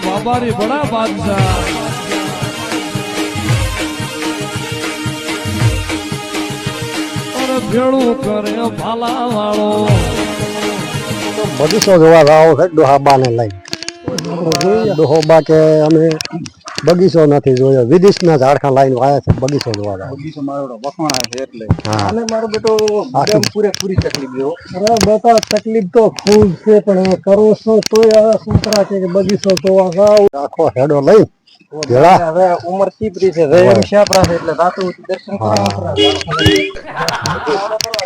બાબારી બડા બાદશાહ અરે ભેળું કરે ભાલા વાળો બગીચો જોવા જાવ છે ડોહાબાને લઈ ડોહોબા કે અમે બગીચો નથી જોયો. વિદેશના ઝાડખા લાઈન આવ્યા છે બગીચો જોવા જાવ બગીચો મારો વખણાય છે એટલે. અને મારો બેટો પૂરેપૂરી તકલીફ ગયો અરે બતા તકલીફ તો ખૂબ છે પણ હવે કરો છો તોય આ છે કે બગીચો જોવા જાવ. આખો હેડો લઈ. હવે ઉંમર ચીપરી છે હવે એમ શાપરા છે એટલે રાતો દર્શન કરવા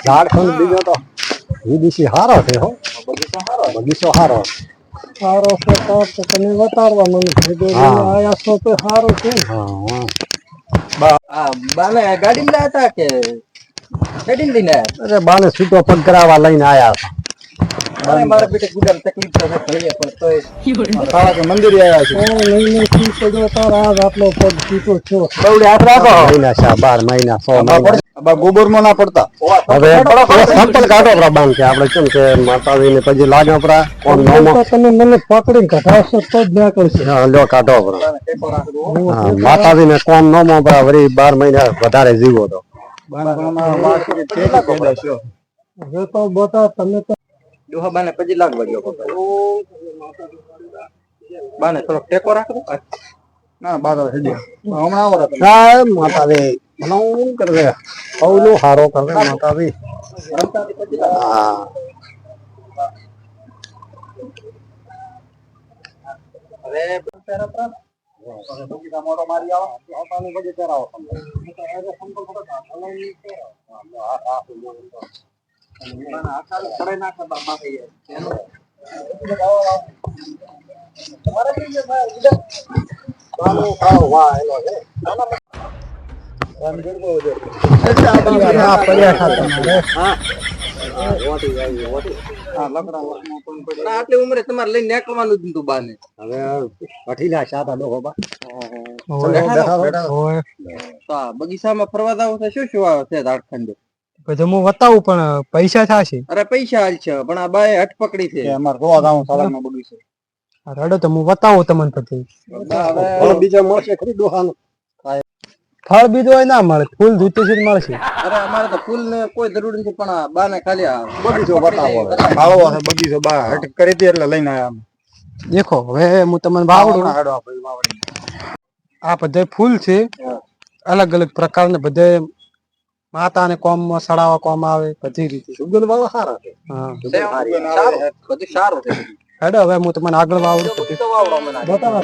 ઝાડખંડ બીજો તો વિદેશી હારો છે હો. બગીચો હારો બગીચો હારો. સારો છે તો તમે બતાડવા મને આયા છો તો સારું છે. હા બાને ગાડીમાં લાયા હતા કે ગાડીમાં લઈને આયા? અરે બાને છૂટો પગ કરાવવા લઈને આયા હતા મારા બેટે ગુડામ તકલીફ તો છે પણ તોય સારા કે મંદિરે આવ્યા છે. લઈને કી પડ્યો તારા આજ આટલો પગ છૂટો છો. બવડે હાથ રાખો. મહિના છે બાર મહિના સો મહિના. બા ગોબર ના પડતા. હવે સંપલ કાઢો આપણે કેમ કે પછી લાગે આપણા કોણ નોમો તમે મને પકડીને કઢાવશો તો જ ના કરશે હા કાઢો કોણ નોમો બાર મહિના વધારે જીવો તો. હવે તો બતા તમે તો ડોહા બાને પછી લાગવા ગયો બાને થોડોક ટેકો રાખો ના બાદ થઈ હમણાં આવો રાત માતા રે ભલું કરે પૌલું હારો કરે માતાજી. હા. હવે બગીચા મોટો મારી આવો. કરાવો આટલી ઉંમરે તમારે લઈને નીકળવાનું જ બાને હવે કઠીલા શાતા ડોહો બા તો બગીચામાં ફરવા જાવ તો શું શું આવે છે ઝાડખંડ પછી હું બતાવું પણ પૈસા થશે. અરે પૈસા હાલ છે પણ આ બાય અટપકડી છે. અમાર છે અમારે જોવા માં સાલાનો છે. રડો તો હું બતાવું તમને પછી. બીજા મળશે ખરી ડોહાનું? ફળ બીજો હોય ના મળે ફૂલ ધૂતે છે મળશે. અરે અમારે તો ફૂલ ને કોઈ જરૂર નથી પણ આ બાને ખાલી આ બગીચો બતાવો ભાળો છે બગીચો બા હટ કરી દે એટલે લઈને આયા દેખો હવે હું તમને વાવડી. આ બધા ફૂલ છે. અલગ અલગ પ્રકારના બધા માતાને કોમમાં સડાવવા કોમ આવે બધી રીતે. સુગંધ વાળો સારા છે. બધું સારું છે. હેડો હવે હું તમને આગળ વાવડું બતાવો.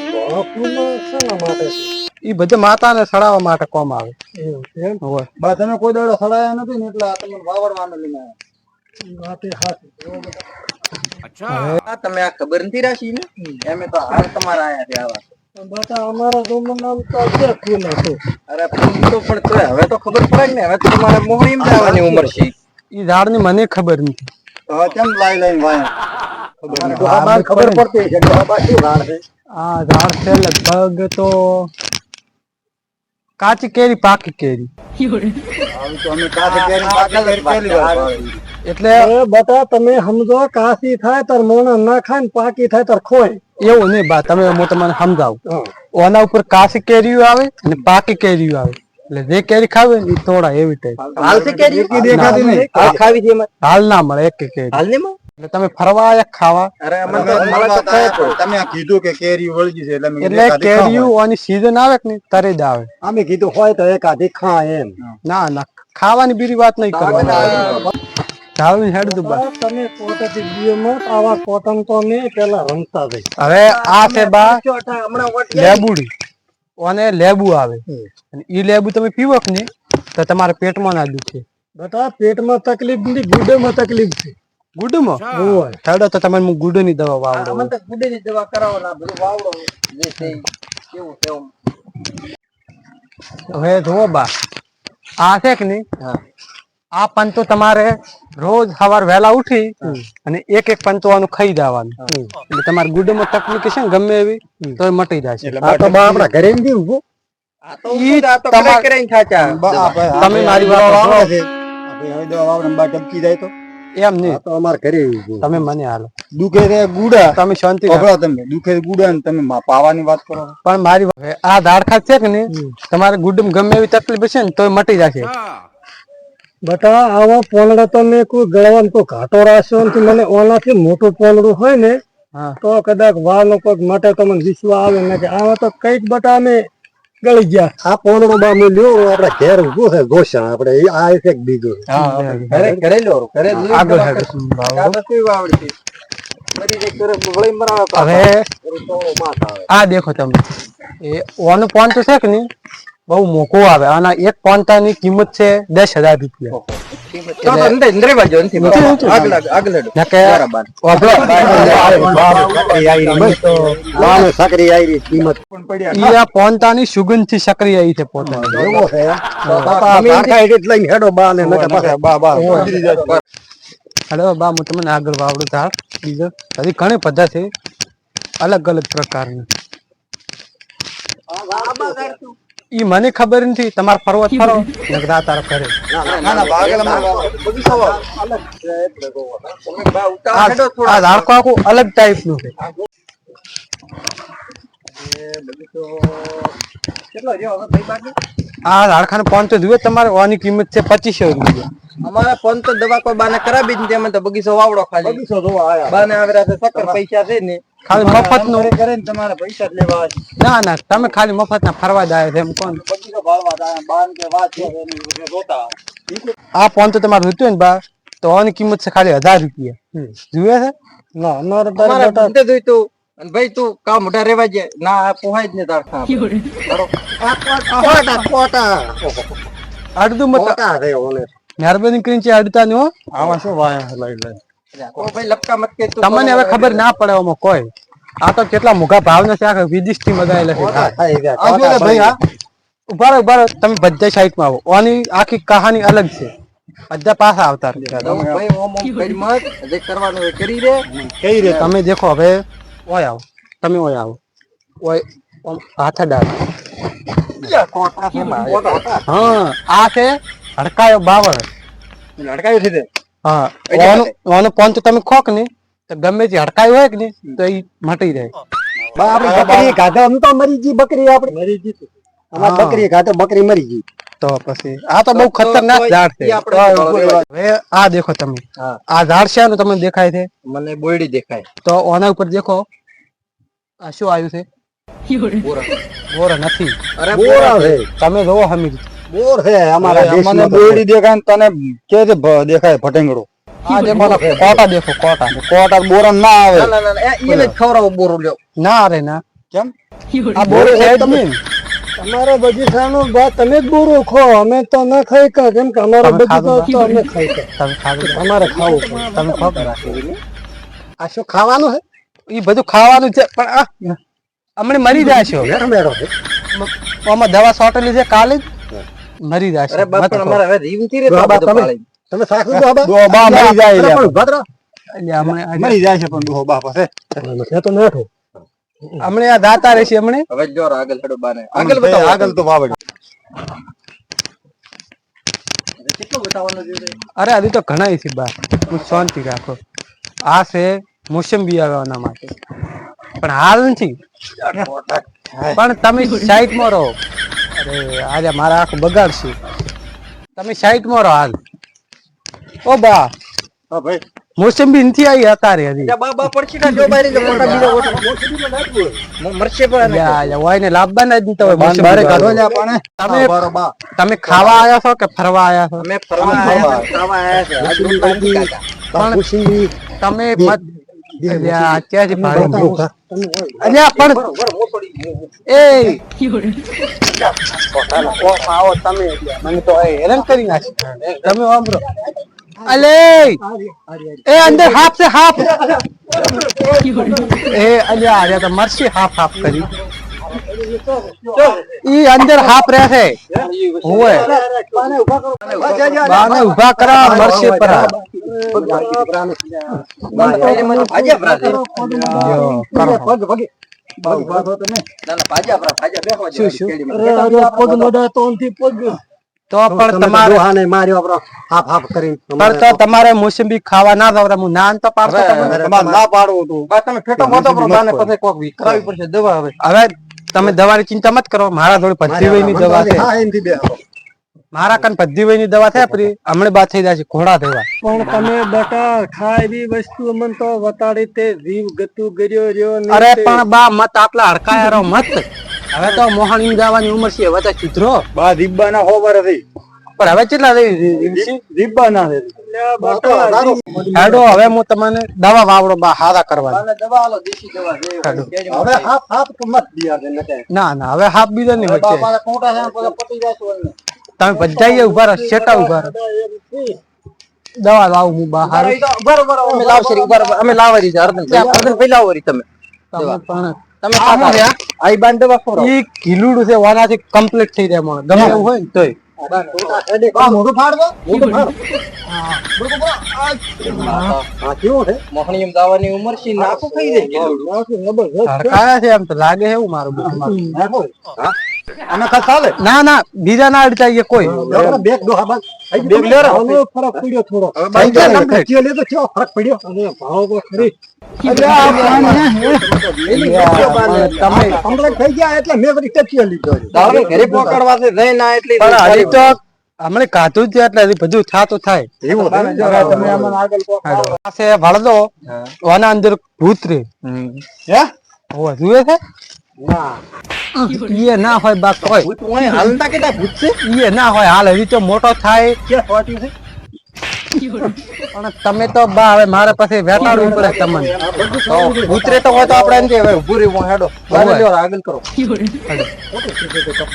માટે? એ બધે માતાને સડાવવા માટે કોમ આવે. હોય. બા તમે કોઈ દાડો સડાયા નથી ને એટલે આ તમને વાવડવાનું લઈને આયા વાતે હાચી. આ તમે આ ખબર નથી રાખી ને? એમ તો હાલ તમારા આયા છે આવા. બતા અમારા રૂમનું નામ તો અગિયાર ફૂલ હતું? અરે ફૂલ તો પણ તોય હવે તો ખબર પડે ને હવે તો તમારે મોહરી માં ઉંમર છે. એ ઝાડની મને ખબર નથી. હવે કેમ લાઈ લાઈન વાય ડોહાબાને ખબર પડતી છે ડોહાબા શું ઝાડ છે? આ ઝાડ છે લગભગ તો કાચી કેરી પાકી કેરી. તો અમે કાચી કેરી પાકી કેરી. એટલે બટા તમે સમજો કાશી થાય તાર મોણા ના ખાય ને પાકી થાય તાર ખોય. એવું નહીં બા તમે હું તમને સમજાવું. ઓના ઉપર કાશી કેરીઓ આવે અને પાકી કેરીઓ આવે. એટલે જે કેરી ખાવે ને એ તોડા એવી ટાઈપ હાલ કેરી દેખાતી નહીં. આ ખાવી છે હાલ ના મળે એક કેરી. હાલ નહીં એટલે તમે ફરવા આયા ખાવા? અરે અમને તો. તમે કીધું કે કેરી વળગી છે એટલે એટલે કેરીઓ ઓની સીઝન આવે કે નહીં તરે જ આવે. અમે કીધું હોય તો એકાદી ખા એમ. ના ના ખાવાની બીજી વાત નહીં કરવાની. ઝાડની હેડ દું તમે કોટથી દીવમાં આવા કોટન તો મેં પેલા રમતા જઈ હવે આ છે બા લેબુડી. ઓને લેબુ આવે. અને ઈ લેબુ તમે પીવો કે નહીં? તો તમારા પેટમાં ના દુખે બતા પેટમાં તકલીફ નથી ગુડેમાં તકલીફ છે. ગુડમાં? હોય. હેડો તો તમે હું ગુડની દવા વાવડો. ગુડ તો ગુડેની દવા કરાવો ના બધું વાવડો. જે છે ઈ. કેવું હવે જોવો બા આ છે કે નહીં? આ પંતો તમારે રોજ સવાર વહેલા ઉઠી અને એક એક પંતો આનું ખાઈ દેવાનું. એટલે તમારે ગુડમાં તકલીફ છે ને ગમે એવી તો મટી જશે આ તો આપણા ઘરે છે? તમે મારી વાત છે. ટપકી જાય તો. એમ નહીં. તો અમારે ઘરે તમે મને હાલો. દુખે છે ગુડા. તમે શાંતિ રાખો. તમે. દુખે છે ગુડા ને તમે પાવાની વાત કરો. પણ મારી આ દાડખા છે કે ને તમારે ગુડમ ગમે એવી તકલીફ હશે ને તો મટી જશે બટા આવા પોલડા તમે કોઈ ગળવાનું કોઈ ઘાટો રાખ્યો નથી મને ઓનાથી મોટું પોલડું હોય ને તો કદાચ વાનો કોઈક માટે તમને વિશ્વાસ આવે ને કે આમાં તો કંઈક બટા અમે ગળી ગયા. આ પોલડો બા મેં લ્યો આપડે ઘેર ઉભું છે ગોષણ આપડે આ એક બીજું ઘરે ઘરે લો ઘરે આગળ આ આવડતી. હવે દેખો તમે. એ ઓન પોન તો છે કે નહીં? બહુ મોકો આવે આના એક પોનતાની કિંમત છે દસ હજાર રૂપિયા સુગંધથી સક્રિય આવી છે પોતાની એવો છે બાપા કાકા એટલે લઈને હેડો બા ને નકર પાછા બા બા ઉતરી જાય. હલો બા હું તમને આગળ વાવડું ઝાડ બીજો હજી ઘણી પદ્ધતિ અલગ અલગ પ્રકારની ઈ મને ખબર નથી તમારે ફરવા ફરો. નકર તાર ના ના. તમે આખું અલગ ટાઈપનું છે? આ ઝાડખાને તો જુએ તમારે ઓની કિંમત છે પચીસો રૂપિયા. અમારે ફોન તો દવા કોઈ બાને કરાવી જ નથી તો બગીચો વાવડો ખાલી. બગીચો જોવા આયા. બાને આવે સક્કર પૈસા છે ને ખાલી મફતનું કરે તમારે પૈસા જ લેવા ના ના તમે ખાલી મફત ના ફરવા જાય છે એમ કોણ બગીચો ભાળવા જાય. બાન કે વાત છે એની જોતા આ ફોન તો તમારે જોતું ને બા તો આની કિંમત છે ખાલી હજાર રૂપિયા. જુએ છે? ના અમારે અમારે બંધે જોઈતું અને ભાઈ તું કા મોટા રેવા જાય. ના આ પોહાય જ ને તાર કોટા કોટા અડધું મત કોટા મહેરબાની કરીને છે અડતા નું આવા શું વાયા લઈ લે. તમને હવે ખબર ના પડે આમાં કોઈ. આ તો કેટલા મોઘા ભાવ નથી આખા વિદેશથી મગાયેલા છે. ભાઈ આ ઊભા ઊભા તમે બધા સાઈડમાં આવો. આની આખી કહાની અલગ છે. બધા પાછા આવતા ઓમ ઓમ કઈ રે તમે દેખો હવે. ઓય આવો. તમે ઓય આવો. ઓય હાથા ડાલ હા આ છે હડકાયો બાવળ. લડકાયું છે હા ઓનો ઓનો પોન તમે ખોક ને તો ગમે તે હડકાયું હોય કે નહીં તો એ મટી જાય. આપણી બકરી કાઢે આમ તો મરી ગઈ બકરી આપણી. મરી ગઈ અમારી બકરી કાઢે બકરી મરી ગઈ. તો પછી આ તો બહુ ખતરનાક ઝાડ છે. હવે આ દેખો તમે. આ ઝાડ છે આનું તમને દેખાય છે? મને બોયડી દેખાય. તો ઓના ઉપર દેખો. આ શું આવ્યું છે? બોર. નથી. અરે બોરા છે. તમે જોવો હમી બોર હે અમારા મને દેશમાં તો. દેખાય ને તને કે છે દેખાય ફટેંગડો આ દેખો કોટા દેખો કોટા કોટા બોરણ ના આવે. ના ના ના એને ખવરાવો ખવડાવો લ્યો. ના રે ના. કેમ? આ બોર નહીં. ને. અમારા બગીચાનું બા તમે જ બોરો ખો. અમે તો ના ખાઈ કા. કેમ કે અમારો બગીચો તો અમે ખાઈ કા. તમે ખાધું અમારે ખાવું. તમે ખાવ આ શું ખાવાનું છે? એ બધું ખાવાનું છે પણ આ હમણે મરી જાય છે મેળો છે. આમાં દવા સોટેલી છે કાલે જ? મરી જશે. અરે બાપ પણ અમારે હવે રીમ રે બા, તો બા, તમે- તમે સાખું છો બા દો બા મરી જાય એટલે પણ હમણાં મરી જાય છે પણ દોહો બા પાસે છે તો નેઠો હમણાં આ દાતા રહેશે હમણાં? હવે જો આગળ હડો બાને. આગળ બતાવો. આગળ તો વાવડ. કેટલું બતાવવાનું છે અરે હજી તો ઘણા છે બા. હું શાંતિ રાખો. આ છે મોસંબી આવવાના માટે. પણ હાલ નથી. પણ તમે સાઈડમાં રહો. આજે મારા આંખ બગાડશે. તમે સાઈડમાં રહો હાલ. ઓ બા. હા ભાઈ. મોસંબી નથી આવી અત્યારે હજી. બા બા પડશે ના જો બારી મોટા બીજો ઓટો મ- મરશે પણ એને. લ્યા, લ્યા, ને લાવવાના જ નહીં તો મોસંબી બારે કાઢો વાળો. લ્યા તમે ખાવા આવ્યા છો કે ફરવા આવ્યા છો? અમે ફરવા આયા ખાવા આયા છે. આજે પણ તમે મત અલ્યા, ક્યાંથી ભારે ભૂખ? અલ્યા, પણ એ આવો તમે મને તો હેરાન કરી નાખી તમે વાંભળો અલે એ અંદર હાફ છે હાફ એ અલ્યા અલ્યા તો મરસી હાફ હાફ કરી ઈ અંદર હાફ રહેશે હોય બાને ઊભા કરા મરશે પર તમારે ડોહાને માર્યો આપણો હાફ હાફ કરીને પણ તો તમારે મોસંબી ખાવા ના દવરા હું નાન તો પાડતો ના પાડવું હતું તમે ફેટો મોટો કોક પડશે. દવા હવે. હવે તમે દવાની ચિંતા મત કરો. મારા જોડે પદ્ધતિવયની દવા છે. બે. મારા કાન પદ્ધતિવયની દવા છે પ્રી હમણે બાદ થઈ જાય છે ઘોડા દેવા પણ તમે બટા ખાય એવી વસ્તુ મન તો વતાડી તે જીવ ગતું ગર્યો રહ્યો અરે પણ બા મત આટલા હડકાયા રહો મત. હવે તો મોહણી જવાની ઉંમર છે હવે તો સુધરો. બા દીબ્બા ના હોબર હતી પણ હવે કેટલા દીબ્બા ના હેડો હવે હું તમને દવા વાવડો બા હારા કરવાની અને દવા આલો દેશી દવા જે હોય. કેજો. હવે હાફ હાફ તો મત દિયા દે નકે. ના ના હવે હાફ બીજો નહીં બા વચ્ચે. પાછા કોટા છે ને પછી પતી જાય છે ઓલને. તમે બધા ઊભા રહો શેટા ઊભા રહો. દવા લાવું હું બા હારું. અમે લાવશે અમે લાવવા દીધા અર્ધન અર્ધન ભાઈ લાવો તમે. તમે પણ તમે આઈ બાન દવા ખવડાવો. ઈ કીલુડું છે વાનાથી કમ્પ્લીટ થઈ જાય મને ગમે એવું હોય ને તોય. આ મોઢું ફાડ દો મોઢું ફાડ. હા કેવું છે? મોહણી એમ દાવાની ઉંમર છે નાખું ખાઈ જાય. છે એમ તો લાગે એવું મારું બધું. અમે ચાલે ના ના બીજા ના અડતા કોઈ. બેગ ડોહા બાદ બેગ લે હવે ફરક પડ્યો થોડો. કચ્ચીઓ લે તો કેવો ફરક પડ્યો? અને ભાવ તો ખરી. તમે કમ્પ્લેટ થઈ ગયા એટલે મેં બધી કચ્ચીઓ લીધો છે. દાળ ઘરે પકડવા છે નહીં ના એટલી પણ હજી તો હમણે કાધું જ છે એટલે હજી બધું થાતું થાય. એવું છે? હવે તમે અમને આગળ કહો. પાસે વળદો આના અંદર ભૂત રે જુએ છે? ઈએ ના હોય બા કોઈ ભૂત ઓય હાલતા કેટલા ભૂત છે ઈએ ના હોય હાલ હજી તો મોટો થાય. છે? પણ તમે તો બા હવે મારે પાસે વેટાડવું પડે તમને. ભૂતરે તો હોય તો આપણે એમ કે હવે ઊભું રહેવું હેડો. આગળ કરો.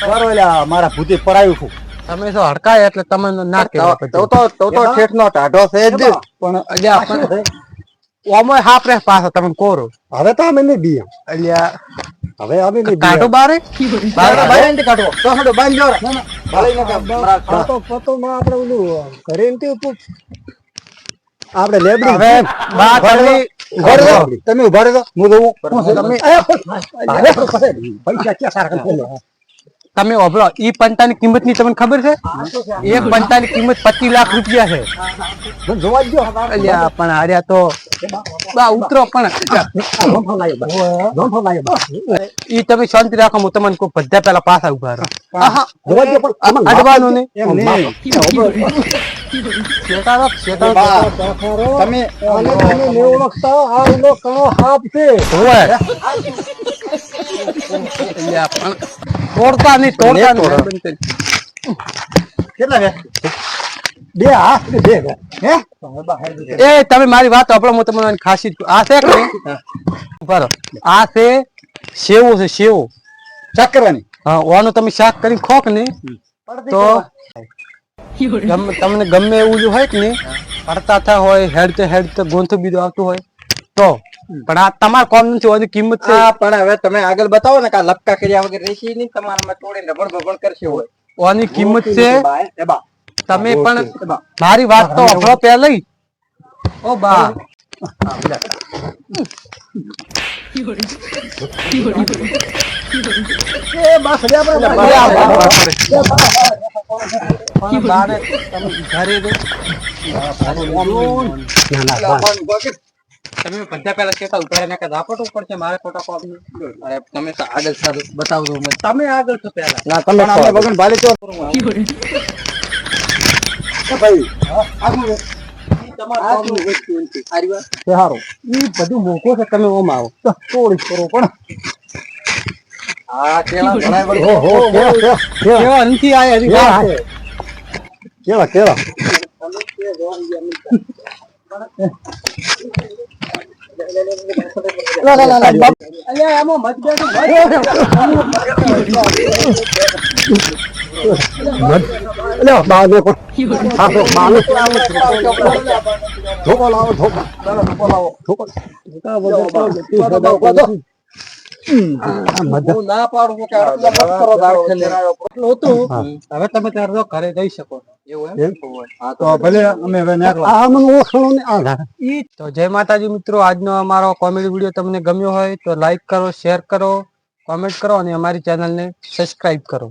બરો એટલે મારા ભૂતે પરાયું છું. તમે તો હડકાય એટલે તમને ના કે તો તો તો તો ઠેઠ નો ટાઢો છે જ. પણ અલ્યા પણ ઓમોય હાફ રે પાછા તમે કોરો. હવે તો અમે નહીં બીએ અલ્યા હવે અમે નહીં કાટો બારે બારે બારે ને કાટો તો હડો બાંધ લ્યો રે. બારે ને કાઢવો. પતો પતો માં આપણે ઓલું ઘરે ને આપણે લેબડી હવે બા તમે ઘર. તમે ઊભા રહો હું જોઉં તમે પૈસા ક્યાં સારા કરે? તમે ઓભળો ઈ પંતાની કિંમતની તમને ખબર છે એક પંતાની કિંમત પચીસ લાખ રૂપિયા છે મને જોવા જ દ્યો. અલ્યા પણ હાર્યા તો બા ઉતરો પણ જોંફો લાયો બા. જોંફો લાયો બા. ઈ તમે શાંતિ રાખો હું તમને કોઈ બધા પેલા પાછા ઊભા રહો આહા, જોવા જ દ્યો પણ આમાં અડવાનું ને એમ નહીં શેતાડો, શેતાડો. બા તમે આને તમે નહીં ઓળખતા આ ઓલો કણો હાપ છે હોવે. અલ્યા પણ તોડતા નહીં તોડતા નહીં. કેટલા બે? હાથ બે હે? એ તમે મારી વાત સાંભળો હું તમને ખાસી આ છે. આ છે સેવો છે સેવો. ચેક કરવાની હા ઓનું તમે શાક કરીને ખોક કે તો તમને ગમે એવું જો હોય કે નહીં? પડતા થા હોય હેડતે હેડતે ગોંથું બીજું આવતું હોય. તો પણ આ તમારા કોમ નથી ઓની કિંમત છે. હા પણ હવે તમે આગળ બતાવો ને કે આ લપકા કર્યા વગર રેસી નહીં તમારામાં તોડીને રબડ બબડ કરશે હોય. ઓની કિંમત છે તમે પણ મારી વાત તો અફળો પહેલા ઓ બા. ઘરે ના ના બસ. તમે બધા પેલા કેતા ઉતારે ને કે ઝાપટ ઉપર છે મારે ખોટા કોપ અરે તમે તો આગળ સારું બતાવજો મને. તમે આગળ છો પેલા ના તમે વગન ભાલે તો ભાઈ આગળ બધું મોકો છે તમે ઓમ આવો. તો થોડી કરો પણ. કેવા નથી આયા કેવા? કેવા ને પાડું હવે તમે ત્યારે તો ઘરે જઈ શકો. તો ભલે અમે હવે આ મને ઓળખાણો ને આ તો જય માતાજી મિત્રો આજનો અમારો કોમેડી વીડિયો તમને ગમ્યો હોય તો લાઈક કરો શેર કરો કોમેન્ટ કરો અને અમારી ચેનલને સબસ્ક્રાઇબ કરો.